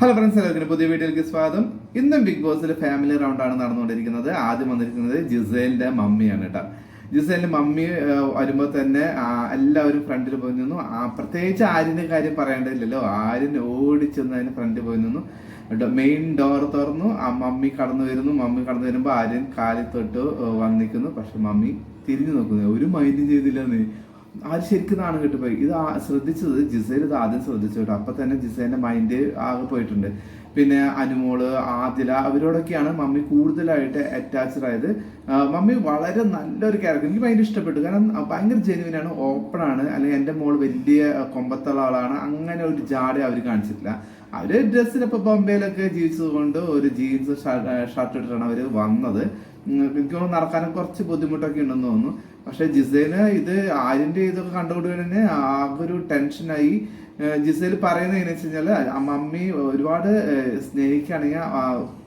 Hello friends എല്ലാവർക്കും പുതിയ വീഡിയോയിലേക്ക് സ്വാഗതം. ഇന്നും ബിഗ് ബോസിൽ ഫാമിലി റൗണ്ടാണ് നടന്നുകൊണ്ടിരിക്കുന്നത്. ആദ്യം വന്നിരിക്കുന്നത് ജിസേലിന്റെ മമ്മിയാണ് കേട്ടോ. ജിസേലിന്റെ മമ്മി വരുമ്പോൾ തന്നെ എല്ലാവരും ഫ്രണ്ടിൽ പോയി നിന്നു. പ്രത്യേകിച്ച് ആര്യന്റെ കാര്യം പറയേണ്ടതില്ലല്ലോ. ആര്യൻ ഓടിച്ചെന്ന് അതിന് ഫ്രണ്ടിൽ പോയി നിന്നു. മെയിൻ ഡോർ തുറന്നു. ആ മമ്മി കടന്നു വരുന്നു. മമ്മി കടന്നു വരുമ്പോൾ ആര്യൻ കാലിൽ തൊട്ട് വന്നിക്കുന്നു. പക്ഷെ മമ്മി തിരിഞ്ഞു നോക്കുന്നു. ഒരു മൈൻഡ് ചെയ്തില്ല നീ ആര് ശരിക്കും നാണം കെട്ടുപോയി. ഇത് ശ്രദ്ധിച്ചത് ജിസയിൽ ഇത് ആദ്യം ശ്രദ്ധിച്ചു കേട്ടോ. അപ്പൊ തന്നെ ജിസേന്റെ മൈൻഡ് ആകെ പോയിട്ടുണ്ട്. പിന്നെ അനുമോൾ ആദില അവരോടൊക്കെയാണ് മമ്മി കൂടുതലായിട്ട് അറ്റാച്ച്ഡ് ആയത്. മമ്മി വളരെ നല്ലൊരു ക്യാരക്ടർ എനിക്ക് ഭയങ്കര ഇഷ്ടപ്പെട്ടു. കാരണം ഭയങ്കര ജെനുവിൻ ആണ് ഓപ്പൺ ആണ്. അല്ലെങ്കിൽ എന്റെ മോൾ വലിയ കൊമ്പത്തുള്ള ആളാണ്. അങ്ങനെ ഒരു ജാട അവർ കാണിച്ചിട്ടില്ല. അവർ ഡ്രസ്സിന് ഇപ്പൊ ബോംബെയിലൊക്കെ ജീവിച്ചതുകൊണ്ട് ഒരു ജീൻസ് ഷർട്ട് ഇട്ടിട്ടാണ് അവർ വന്നത്. എനിക്ക് നടക്കാനും കുറച്ച് ബുദ്ധിമുട്ടൊക്കെ ഉണ്ടെന്ന് തോന്നുന്നു. പക്ഷെ ജിസേന് ഇത് ആര്യന്റെ ഇതൊക്കെ കണ്ടുകൊണ്ട് തന്നെ ആകെ ഒരു ടെൻഷനായി ജിസേൽ പറയുന്നത് എങ്ങനെയാണെന്ന് വെച്ച് കഴിഞ്ഞാൽ ആ മമ്മി ഒരുപാട് സ്നേഹിക്കുകയാണെങ്കിൽ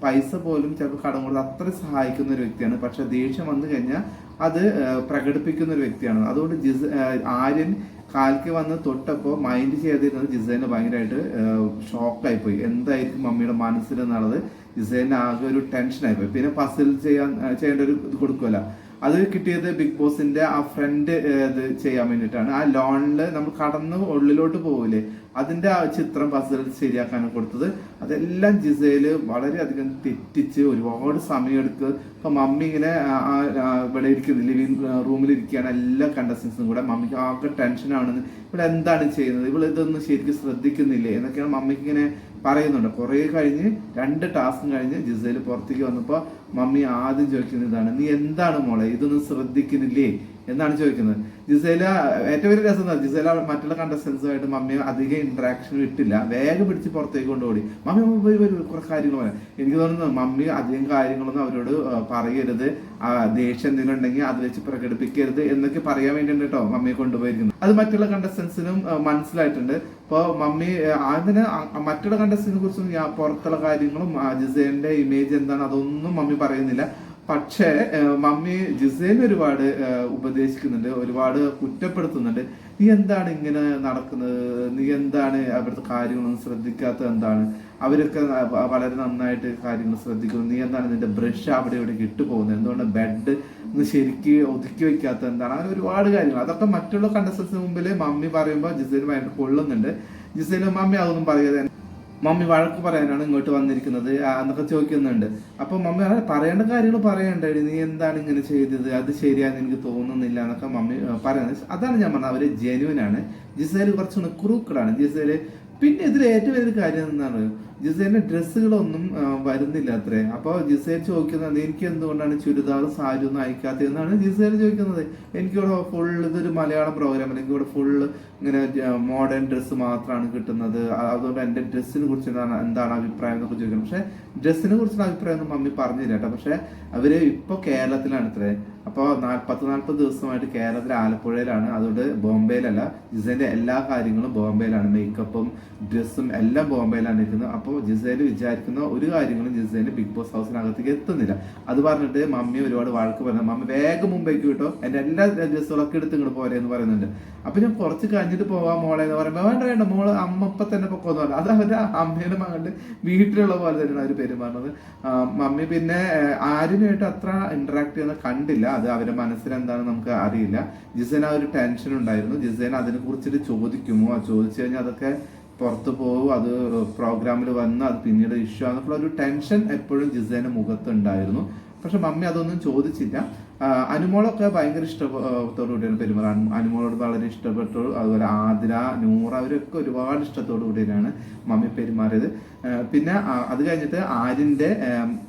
പൈസ പോലും ചിലപ്പോൾ കടം കൊടുത്ത് അത്ര സഹായിക്കുന്ന ഒരു വ്യക്തിയാണ്. പക്ഷെ ദേഷ്യം വന്നു കഴിഞ്ഞാൽ അത് പ്രകടിപ്പിക്കുന്ന ഒരു വ്യക്തിയാണ്. അതുകൊണ്ട് ജിസ് ആര്യൻ കാൽക്ക് വന്ന് തൊട്ടപ്പോൾ മൈൻഡ് ചെയ്തിരുന്നത് ജിസേന് ഭയങ്കരമായിട്ട് ഷോക്കായി പോയി. എന്തായിരിക്കും മമ്മിയുടെ മനസ്സിലെന്നുള്ളത് ജിസേന് ആകെ ഒരു ടെൻഷനായി പോയി. പിന്നെ പസിൽ ചെയ്യാൻ ചെയ്യേണ്ട ഒരു കൊടുക്കുമല്ലോ അത് കിട്ടിയത് ബിഗ് ബോസിന്റെ ആ ഫ്രണ്ട് ഇത് ചെയ്യാൻ വേണ്ടിയിട്ടാണ്. ആ ലോണിൽ നമ്മൾ കടന്ന് ഉള്ളിലോട്ട് പോകില്ലേ അതിന്റെ ആ ചിത്രം പസിൽ ശരിയാക്കാനും കൊടുത്തത്. അതെല്ലാം ജിസയിൽ വളരെയധികം തെറ്റിച്ച് ഒരുപാട് സമയമെടുത്ത് ഇപ്പം മമ്മി ഇങ്ങനെ ഇവിടെ ഇരിക്കുന്നത് ലിവിങ് റൂമിൽ ഇരിക്കുകയാണ് എല്ലാ കണ്ടസ്റ്റൻസും കൂടെ. മമ്മിക്ക് ആകെ ടെൻഷനാണെന്ന് ഇവിടെ എന്താണ് ചെയ്യുന്നത്? ഇവിടെ ഇതൊന്നും ശരിക്കും ശ്രദ്ധിക്കുന്നില്ലേ? എന്നൊക്കെയാണ് മമ്മിക്ക് ഇങ്ങനെ പറയുന്നുണ്ട്. കുറേ കഴിഞ്ഞ് രണ്ട് ടാസ്കും കഴിഞ്ഞ് ജിസയിൽ പുറത്തേക്ക് വന്നപ്പോൾ മമ്മി ആദ്യം ചോദിക്കുന്ന ഇതാണ്. നീ എന്താണ് മോളെ? ഇതൊന്നും ശ്രദ്ധിക്കുന്നില്ലേ? എന്നാണ് ചോദിക്കുന്നത്. ജിസേല ഏറ്റവും വലിയ രസം ജിസേല മറ്റുള്ള കണ്ടസ്റ്റൻസുമായിട്ട് മമ്മി അധികം ഇന്ററാക്ഷൻ ഇട്ടില്ല. വേഗം പിടിച്ച് പുറത്തേക്ക് കൊണ്ടുപോയി മമ്മി മമ്മി വരും കുറെ കാര്യങ്ങൾ പറയാം. എനിക്ക് തോന്നുന്നു മമ്മി അധികം കാര്യങ്ങളൊന്നും അവരോട് പറയരുത്. ദേഷ്യം എന്തെങ്കിലും ഉണ്ടെങ്കിൽ അത് വെച്ച് പ്രകടിപ്പിക്കരുത് എന്നൊക്കെ പറയാൻ വേണ്ടിയിട്ട് കേട്ടോ മമ്മിയെ കൊണ്ടുപോയിരിക്കുന്നത്. അത് മറ്റുള്ള കണ്ടസ്റ്റൻസിനും മനസ്സിലായിട്ടുണ്ട്. ഇപ്പോൾ മമ്മി അതിന് മറ്റുള്ള കണ്ടസ്റ്റൻസിനെ കുറിച്ചും പുറത്തുള്ള കാര്യങ്ങളും ജിസേലിന്റെ ഇമേജ് എന്താണ് അതൊന്നും മമ്മി പറയുന്നില്ല. പക്ഷേ മമ്മി ജിസേൽ ഒരുപാട് ഉപദേശിക്കുന്നുണ്ട് ഒരുപാട് കുറ്റപ്പെടുത്തുന്നുണ്ട്. നീ എന്താണ് ഇങ്ങനെ നടക്കുന്നത്? നീ എന്താണ് അവിടുത്തെ കാര്യങ്ങളൊന്നും ശ്രദ്ധിക്കാത്ത എന്താണ്? അവരൊക്കെ വളരെ നന്നായിട്ട് കാര്യങ്ങൾ ശ്രദ്ധിക്കുന്നു. നീ എന്താണ് നിന്റെ ബ്രഷ് അവിടെ ഇവിടെ ഇട്ടുപോകുന്നത്? എന്തുകൊണ്ട് ബെഡ് ശരിക്ക് ഒതുക്കി വെക്കാത്ത എന്താണ്? അങ്ങനെ ഒരുപാട് കാര്യങ്ങൾ. അതൊക്കെ മറ്റുള്ള കണ്ടസ്റ്റൻസിന് മുമ്പിൽ മമ്മി പറയുമ്പോൾ ജിസേൽ ഭയങ്കര കൊള്ളുന്നുണ്ട്. ജിസേൽ മമ്മി അതൊന്നും പറയാതെ മമ്മി വഴക്ക് പറയാനാണ് ഇങ്ങോട്ട് വന്നിരിക്കുന്നത് എന്നൊക്കെ ചോദിക്കുന്നുണ്ട്. അപ്പൊ മമ്മി പറയേണ്ട കാര്യങ്ങൾ പറയണ്ടേ നീ എന്താണ് ഇങ്ങനെ ചെയ്തത്? അത് ശരിയാന്ന് എനിക്ക് തോന്നുന്നില്ല എന്നൊക്കെ മമ്മി പറയുന്നത്. അതാണ് ഞാൻ പറഞ്ഞത്. അവർ ജെനുവൻ ആണ്. ജിസേൽ കുറച്ചുകൂടെ ക്രൂക്കഡാണ് ജിസേൽ പിന്നെ ഇതിൽ ഏറ്റവും വലിയൊരു കാര്യം എന്താണ്? ജിസേന്റെ ഡ്രസ്സുകളൊന്നും വരുന്നില്ല അത്രേ. അപ്പോൾ ജിസേൽ ചോദിക്കുന്നത് എനിക്ക് എന്തുകൊണ്ടാണ് ചുരിദാർ സാരി ഒന്നും അയക്കാത്തതെന്നാണ് ജിസേൽ ചോദിക്കുന്നത്. എനിക്കിവിടെ ഫുൾ ഇതൊരു മലയാളം പ്രോഗ്രാം അല്ലെങ്കിൽ ഇവിടെ ഫുൾ ഇങ്ങനെ മോഡേൺ ഡ്രസ്സ് മാത്രമാണ് കിട്ടുന്നത്. അതുകൊണ്ട് എന്റെ ഡ്രസ്സിനെ കുറിച്ച് എന്താണ് എന്താണ് അഭിപ്രായം എന്നൊക്കെ ചോദിക്കണം. പക്ഷെ ഡ്രസ്സിനെ കുറിച്ചുള്ള അഭിപ്രായം ഒന്നും മമ്മി പറഞ്ഞില്ല കേട്ടോ. പക്ഷെ അവർ ഇപ്പൊ കേരളത്തിലാണ് ഇത്രേ. അപ്പോൾ പത്ത് നാൽപ്പത് ദിവസമായിട്ട് കേരളത്തിലെ ആലപ്പുഴയിലാണ്. അതുകൊണ്ട് ബോംബെയിലല്ല ജിസേന്റെ എല്ലാ കാര്യങ്ങളും ബോംബെയിലാണ്. മേക്കപ്പും ഡ്രസ്സും എല്ലാം ബോംബെയിലാണ് ഇരിക്കുന്നത് അപ്പോൾ ജിസേൽ വിചാരിക്കുന്ന ഒരു കാര്യങ്ങളും ജിസേന് ബിഗ് ബോസ് ഹൗസിനകത്തേക്ക് എത്തുന്നില്ല. അത് പറഞ്ഞിട്ട് മമ്മി ഒരുപാട് വഴക്ക് പറഞ്ഞു മമ്മി വേഗം മുമ്പേക്ക് കിട്ടോ എന്റെ എല്ലാ ഡ്രസ്സുകളൊക്കെ എടുത്ത് ഇങ്ങോട്ട് പോരെ എന്ന് പറയുന്നുണ്ട്. അപ്പൊ ഞാൻ കുറച്ച് കഴിഞ്ഞിട്ട് പോവാം മോളെ എന്ന് പറയുമ്പോൾ വേണ്ട വേണ്ട മോൾ അമ്മ ഇപ്പൊ തന്നെ പൊക്കോന്ന് പറഞ്ഞു. അത് അവരുടെ അമ്മയുടെ മകളുടെ വീട്ടിലുള്ള പോലെ തന്നെയാണ് അവർ പെരുമാറുന്നത്. മമ്മി പിന്നെ ആരുമായിട്ട് അത്ര ഇന്ററാക്ട് ചെയ്യുന്ന കണ്ടില്ല. അത് അവരുടെ മനസ്സിൽ എന്താണെന്ന് നമുക്ക് അറിയില്ല. ജിസേന ഒരു ടെൻഷൻ ഉണ്ടായിരുന്നു. ജിസേന അതിനെ കുറിച്ചിട്ട് ചോദിക്കുമോ ചോദിച്ചു കഴിഞ്ഞാൽ അതൊക്കെ പുറത്ത് പോകും. അത് പ്രോഗ്രാമിൽ വന്ന് അത് പിന്നീട് ഇഷ്യൂ ആണെന്നുള്ള ഒരു ടെൻഷൻ എപ്പോഴും ജിസേന മുഖത്തുണ്ടായിരുന്നു. പക്ഷെ മമ്മി അതൊന്നും ചോദിച്ചില്ല. അനുമോളൊക്കെ ഭയങ്കര ഇഷ്ടത്തോടു കൂടിയാണ് പെരുമാറാൻ അനുമോളോട് വളരെ ഇഷ്ടപ്പെട്ടു. അതുപോലെ ആതിര നൂറ അവരൊക്കെ ഒരുപാട് ഇഷ്ടത്തോടു കൂടിയാണ് മമ്മി പെരുമാറിയത്. പിന്നെ അത് കഴിഞ്ഞിട്ട് ആര്യന്റെ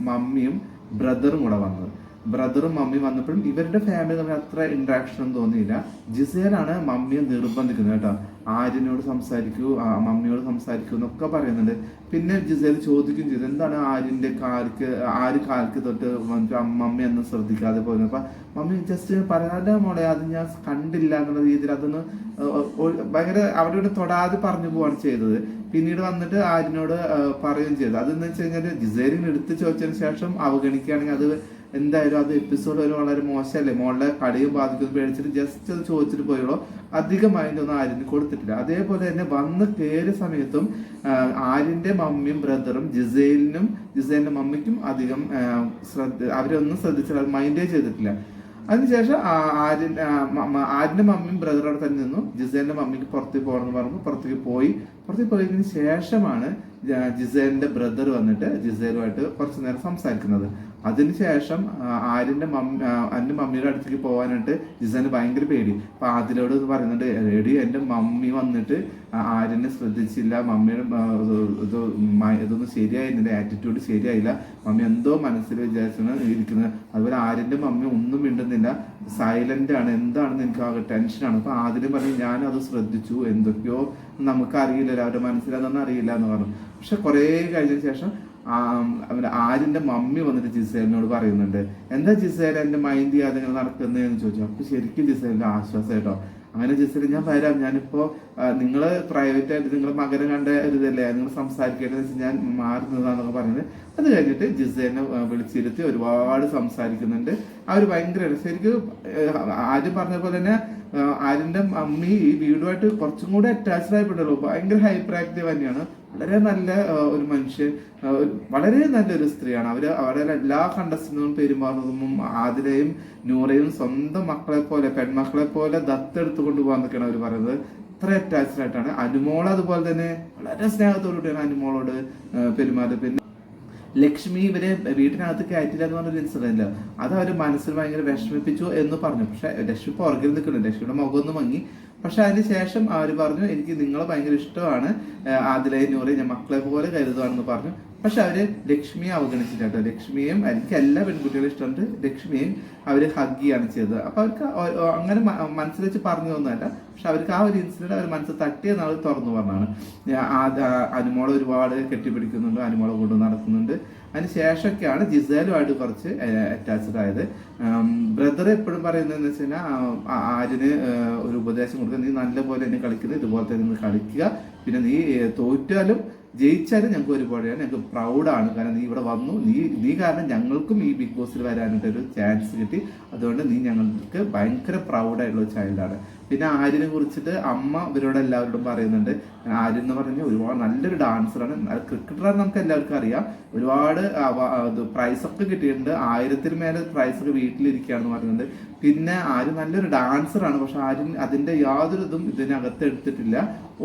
മമ്മിയും ബ്രദറും കൂടെ വന്നത്. ബ്രദറും മമ്മി വന്നപ്പോഴും ഇവരുടെ ഫാമിലി തമ്മിൽ അത്ര ഇൻട്രാക്ഷൻ ഒന്നും തോന്നിയില്ല. ജിസേലാണ് മമ്മിയെ നിർബന്ധിക്കുന്നത് കേട്ടോ. ആര്യനോട് സംസാരിക്കൂ മമ്മിയോട് സംസാരിക്കൂ എന്നൊക്കെ പറയുന്നുണ്ട്. പിന്നെ ജിസേൽ ചോദിക്കും ചെയ്തു എന്താണ് ആര്യന്റെ കാൽക്ക് ആര് കാൽക്ക് തൊട്ട് മമ്മി ഒന്നും ശ്രദ്ധിക്കാതെ പോയിരുന്നു അപ്പൊ മമ്മി ജസ്റ്റ് പറയാതെ മോളെ അത് ഞാൻ കണ്ടില്ല എന്നുള്ള രീതിയിൽ അതൊന്ന് ഭയങ്കര അവിടെ ഇവിടെ തൊടാതെ പറഞ്ഞു പോവാണ് ചെയ്തത്. പിന്നീട് വന്നിട്ട് ആര്യനോട് പറയുകയും ചെയ്തു. അതെന്ന് വെച്ച് കഴിഞ്ഞാൽ ജിസേലിന് എടുത്ത് ചോദിച്ചതിന് ശേഷം അവഗണിക്കുകയാണെങ്കിൽ അത് എന്തായാലും അത് എപ്പിസോഡ് ഒരു വളരെ മോശമല്ലേ? മോളുടെ കളിയും ബാധിക്കും പേടിച്ചിട്ട് ജസ്റ്റ് അത് ചോദിച്ചിട്ട് പോയുള്ളൂ അധികം മൈൻഡൊന്നും ആര്യന് കൊടുത്തിട്ടില്ല. അതേപോലെ തന്നെ വന്ന് കയറിയ സമയത്തും ആര്യന്റെ മമ്മിയും ബ്രദറും ജിസൈലിനും ജിസൈലിന്റെ മമ്മിക്കും അധികം ശ്രദ്ധ അവരൊന്നും ശ്രദ്ധിച്ചില്ല മൈൻഡേ ചെയ്തിട്ടില്ല. അതിനുശേഷം ആര്യൻ ആര്യന്റെ മമ്മിയും ബ്രദറും തന്നെ നിന്നു. ജിസേലിന്റെ മമ്മിക്ക് പുറത്തേക്ക് പോകണമെന്ന് പറഞ്ഞു. പുറത്തേക്ക് പോയി. പുറത്തേക്ക് പോയതിന് ശേഷമാണ് ജിസേലിന്റെ ബ്രദർ വന്നിട്ട് ജിസേലുമായിട്ട് കുറച്ച് നേരം സംസാരിക്കുന്നത്. അതിനുശേഷം ആര്യന്റെ മമ്മി എന്റെ മമ്മിയുടെ അടുത്തേക്ക് പോകാനായിട്ട് ജിസേന് ഭയങ്കര പേടി. അപ്പൊ ഇത് പറയുന്നുണ്ട് എടി എന്റെ മമ്മി വന്നിട്ട് ആര്യനെ ശ്രദ്ധിച്ചില്ല മമ്മിയുടെ ഇത് ഇത് ഇതൊന്നും ശരിയായിരുന്നില്ല ആറ്റിറ്റ്യൂഡ് ശരിയായില്ല. മമ്മി എന്തോ മനസ്സിൽ വിചാരിച്ചാണ് ഇരിക്കുന്നത്. അതുപോലെ ആര്യന്റെ മമ്മി ഒന്നും മിണ്ടുന്നില്ല. സൈലന്റ് ആണ്. എന്താണെന്ന് എനിക്ക് ആകെ ടെൻഷനാണ് അപ്പൊ ആദ്യം പറഞ്ഞു ഞാൻ അത് ശ്രദ്ധിച്ചു. എന്തൊക്കെയോ നമുക്ക് അറിയില്ലല്ലോ അവരുടെ മനസ്സിലതൊന്നും അറിയില്ല എന്ന് പറഞ്ഞു. പക്ഷെ കുറേ കഴിഞ്ഞ ശേഷം അവന്റെ ആര്യന്റെ മമ്മി വന്നിട്ട് ജിസേലിനോട് പറയുന്നുണ്ട് എന്താ ജിസേൽ എന്റെ മൈൻഡ് ചെയ്യാതെ ഇങ്ങനെ നടക്കുന്നതെന്ന് ചോദിച്ചു. അപ്പൊ ശരിക്കും ജിസേലിന്റെ ആശ്വാസം കേട്ടോ. അങ്ങനെ ജിസേൽ ഞാൻ വരാം. ഞാനിപ്പോ നിങ്ങൾ പ്രൈവറ്റ് ആയിട്ട് നിങ്ങളെ മകനെ കണ്ട ഒരു ഇതല്ലേ നിങ്ങൾ സംസാരിക്കേണ്ടത് വെച്ച് ഞാൻ മാറുന്നതാന്നൊക്കെ പറയുന്നത്. അത് കഴിഞ്ഞിട്ട് ജിസേനെ വിളിച്ചിരുത്തി ഒരുപാട് സംസാരിക്കുന്നുണ്ട്. അവർ ഭയങ്കര ശരിക്കും ആദ്യം പറഞ്ഞ പോലെ തന്നെ ആ, ആര്യന്റെ മമ്മി ഈ വീടുമായിട്ട് കുറച്ചും കൂടെ അറ്റാച്ച്ഡ് ആയിട്ടുള്ളൂ ഭയങ്കര ഹൈപ്പർ ആക്റ്റീവ് തന്നെയാണ്. വളരെ നല്ല ഒരു മനുഷ്യൻ വളരെ നല്ലൊരു സ്ത്രീയാണ്. അവർ അവരുടെ എല്ലാ കണ്ടസ്റ്റന്റും പെരുമാറുന്നതും ആതിരയും നൂറയും സ്വന്തം മക്കളെ പോലെ പെൺമക്കളെ പോലെ ദത്തെടുത്ത് കൊണ്ടുപോകാന്നൊക്കെയാണ് അവർ പറയുന്നത് അത്ര അറ്റാച്ച്ഡ് ആയിട്ടാണ്. അനുമോൾ അതുപോലെ തന്നെ വളരെ സ്നേഹത്തോടുകൂടിയാണ് അനുമോളോട് പെരുമാറുന്നത് പിന്നെ ലക്ഷ്മി ഇവരെ വീട്ടിനകത്ത് കയറ്റില്ല എന്ന് പറഞ്ഞൊരു ഇൻസിഡന്റ് അത് അവർ മനസ്സിൽ ഭയങ്കര വിഷമിപ്പിച്ചു എന്ന് പറഞ്ഞു. പക്ഷെ ലക്ഷ്മി പുറകിൽ നിൽക്കുന്നുണ്ട്. ലക്ഷ്മിയുടെ മുഖം ഒന്ന് മങ്ങി. പക്ഷെ അതിന് ശേഷം അവർ പറഞ്ഞു എനിക്ക് നിങ്ങളെ ഭയങ്കര ഇഷ്ടമാണ്. ആദിലെ നൂറെ ഞാൻ മക്കളെ പോലെ കരുതുവാണെന്ന് പറഞ്ഞു. പക്ഷെ അവർ ലക്ഷ്മിയെ അവഗണിച്ചിട്ടോ ലക്ഷ്മിയെയും എനിക്ക് എല്ലാ പെൺകുട്ടികളും ഇഷ്ടമുണ്ട്. ലക്ഷ്മിയെയും അവർ ഹഗ് ചെയ്യാണ് ചെയ്തത്. അപ്പൊ അവർക്ക് അങ്ങനെ മനസ്സിൽ വെച്ച് പറഞ്ഞു ഒന്നുമല്ല പക്ഷെ അവർക്ക് ആ ഒരു ഇൻസിഡന്റ് അവർ മനസ്സ് തട്ടിയെന്ന് തുറന്നു പറഞ്ഞാണ് അനുമോളെ ഒരുപാട് കെട്ടിപ്പിടിക്കുന്നുണ്ട് അനുമോളെ കൊണ്ട് നടക്കുന്നുണ്ട്. അതിന് ശേഷമൊക്കെയാണ് ജിസേലുമായിട്ട് കുറച്ച് അറ്റാച്ച്ഡ് ആയത്. ബ്രദർ എപ്പോഴും പറയുന്നതെന്ന് വെച്ച് കഴിഞ്ഞാൽ ആര്യന് ഒരു ഉപദേശം കൊടുക്കുക. നീ നല്ലപോലെ തന്നെ കളിക്കുന്നത് ഇതുപോലെ തന്നെ കളിക്കുക. പിന്നെ നീ തോറ്റാലും ജയിച്ചാലും ഞങ്ങൾക്ക് ഒരുപാട് ഞങ്ങൾക്ക് പ്രൗഡാണ് കാരണം നീ ഇവിടെ വന്നു. നീ നീ കാരണം ഞങ്ങൾക്കും ഈ ബിഗ് ബോസിൽ വരാനായിട്ട് ഒരു ചാൻസ് കിട്ടി. അതുകൊണ്ട് നീ ഞങ്ങൾക്ക് ഭയങ്കര പ്രൗഡായിട്ടുള്ള ചൈൽഡാണ് പിന്നെ ആര്യനെ കുറിച്ചിട്ട് അമ്മ ഇവരോട് എല്ലാവരോടും പറയുന്നുണ്ട്. ആര്യൻ എന്ന് പറഞ്ഞാൽ ഒരുപാട് നല്ലൊരു ഡാൻസറാണ് ക്രിക്കറ്ററാണ് നമുക്ക് എല്ലാവർക്കും അറിയാം. ഒരുപാട് പ്രൈസൊക്കെ കിട്ടിയിട്ടുണ്ട്. ആയിരത്തിൽ മേലെ പ്രൈസ് ഒക്കെ വീട്ടിലിരിക്കുകയാണെന്ന് പറയുന്നുണ്ട്. പിന്നെ ആര്യൻ നല്ലൊരു ഡാൻസറാണ് പക്ഷെ ആര്യൻ അതിന്റെ യാതൊരു ഇതും ഇതിനകത്ത് എടുത്തിട്ടില്ല.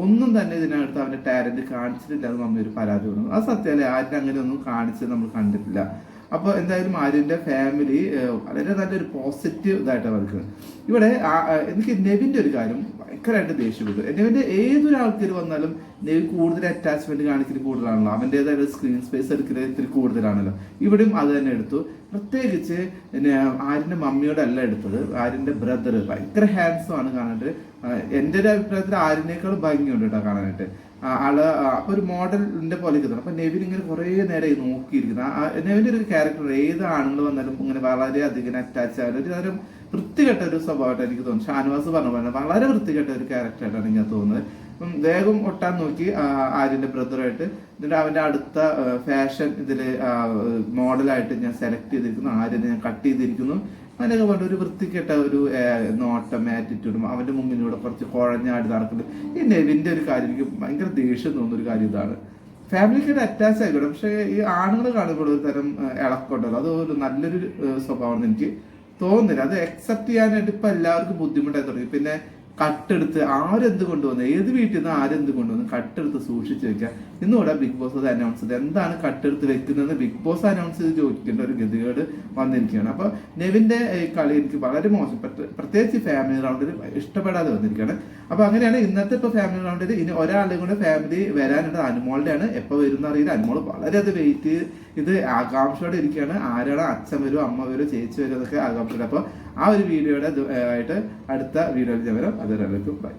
ഒന്നും തന്നെ ഇതിനകത്ത് അവന്റെ ടാലന്റ് കാണിച്ചിട്ടില്ല എന്ന് ഒരു പരാതി പറഞ്ഞു അത് സത്യമല്ലേ ആര്യൻ അങ്ങനെ ഒന്നും കാണിച്ചത് നമ്മൾ കണ്ടിട്ടില്ല. അപ്പോൾ എന്തായാലും ആര്യന്റെ ഫാമിലി വളരെ നല്ലൊരു പോസിറ്റീവ് ഇതായിട്ടാണ് നിൽക്കുന്നത് ഇവിടെ എനിക്ക് നെവിന്റെ ഒരു കാര്യം ഭയങ്കരമായിട്ട് ദേഷ്യപ്പെട്ടു. നെവിന്റെ ഏതൊരു ആൾക്കാർ വന്നാലും നെവി കൂടുതൽ അറ്റാച്ച്മെന്റ് കാണിക്കുന്നത് കൂടുതലാണല്ലോ. അവന്റേതായ സ്ക്രീൻ സ്പേസ് എടുക്കുന്നത് ഇത്തിരി കൂടുതലാണല്ലോ. ഇവിടെയും അത് തന്നെ എടുത്തു. പ്രത്യേകിച്ച് ആര്യന്റെ മമ്മിയോടെ അല്ല എടുത്തത്. ആര്യന്റെ ബ്രദർ ഭയങ്കര ഹാൻഡ്സം ആണ് കാണാനായിട്ട്. എന്റെ ഒരു അഭിപ്രായത്തിൽ ആര്യനേക്കാൾ ഭംഗിയുണ്ട് കേട്ടോ കാണാനായിട്ട്. ആൾ ഒരു മോഡലിന്റെ പോലെ കിട്ടണം അപ്പൊ നെവിൻ ഇങ്ങനെ കുറെ നേരം നോക്കിയിരിക്കുന്നു. ആ, ഒരു ക്യാരക്ടർ ഏത് ആണുങ്ങൾ വന്നാലും ഇങ്ങനെ വളരെ അധികം അറ്റാച്ച് ആയാലും ഒരു തരം വൃത്തികെട്ട ഒരു സ്വഭാവമായിട്ട് എനിക്ക് തോന്നുന്നു. ഷാനുവാസ് പറഞ്ഞ പോലെ വളരെ വൃത്തികെട്ട ഒരു ക്യാരക്ടറായിട്ടാണ് എനിക്ക് തോന്നുന്നത്. അപ്പം വേഗം ഒട്ടാൻ നോക്കി ആര്യന്റെ ബ്രദറായിട്ട് എന്നിട്ട് അവന്റെ അടുത്ത ഫാഷൻ ഇതിൽ മോഡലായിട്ട് ഞാൻ സെലക്ട് ചെയ്തിരിക്കുന്നു. ആര്യനെ ഞാൻ കട്ട് ചെയ്തിരിക്കുന്നു. അങ്ങനെയൊക്കെ പറഞ്ഞ ഒരു വൃത്തിക്കെട്ട ഒരു നോട്ടം ആറ്റിറ്റ്യൂഡും അവന്റെ മുമ്പിലൂടെ കുറച്ച് കുഴഞ്ഞാടി നടക്കുന്നത് ഈ നെവിന്റെ ഒരു കാര്യം എനിക്ക് ഭയങ്കര ദേഷ്യം തോന്നുന്ന ഒരു കാര്യം ഇതാണ്. ഫാമിലിക്കായിട്ട് അറ്റാച്ച് ആയിക്കോട്ടെ. പക്ഷേ ഈ ആണുങ്ങൾ കാണുമ്പോൾ ഒരു തരം ഇളക്കുണ്ടല്ലോ അത് ഒരു നല്ലൊരു സ്വഭാവമാണെന്ന് എനിക്ക് തോന്നുന്നില്ല. അത് അക്സെപ്റ്റ് ചെയ്യാനായിട്ട് ഇപ്പൊ എല്ലാവർക്കും ബുദ്ധിമുട്ടായി തുടങ്ങി. പിന്നെ കട്ടെടുത്ത് ആരെന്ത് കൊണ്ടുവന്നു ഏത് വീട്ടിൽ നിന്ന് ആരെന്ത് കൊണ്ടുവന്നു കട്ടെടുത്ത് സൂക്ഷിച്ച് വെക്കുക. ഇന്നുകൂടെ ബിഗ് ബോസ് അത് അനൗൺസ് ചെയ്ത് എന്താണ് കട്ടെടുത്ത് വെക്കുന്നത് ബിഗ് ബോസ് അനൗൺസ് ചെയ്ത് ചോദിക്കേണ്ട ഒരു ഗതികേട് വന്നിരിക്കുകയാണ്. അപ്പോൾ നെവിന്റെ കളി എനിക്ക് വളരെ മോശം. പ്രത്യേകിച്ച് ഫാമിലി റൗണ്ടിൽ ഇഷ്ടപ്പെടാതെ വന്നിരിക്കുകയാണ്. അപ്പോൾ അങ്ങനെയാണ് ഇന്നത്തെ ഇപ്പൊ ഫാമിലി റൗണ്ടിൽ ഇനി ഒരാളുടെ കൂടെ ഫാമിലി വരാനുണ്ട് അനുമോളുടെയാണ്. എപ്പോൾ വരുന്ന അറിയില്ല. അനുമോൾ വളരെ അത് വെയിറ്റ് ഇത് ആകാംക്ഷയോടെ ഇരിക്കുകയാണ്. ആരാണ് അച്ഛൻ വരും അമ്മ വരും ചേച്ചി വരും എന്നൊക്കെ ആകാംക്ഷയോടെ. അപ്പൊ ആ ഒരു വീഡിയോയുടെ ആയിട്ട് അടുത്ത വീഡിയോയിൽ ഞാൻ വരാം. അതുവരെ ബൈ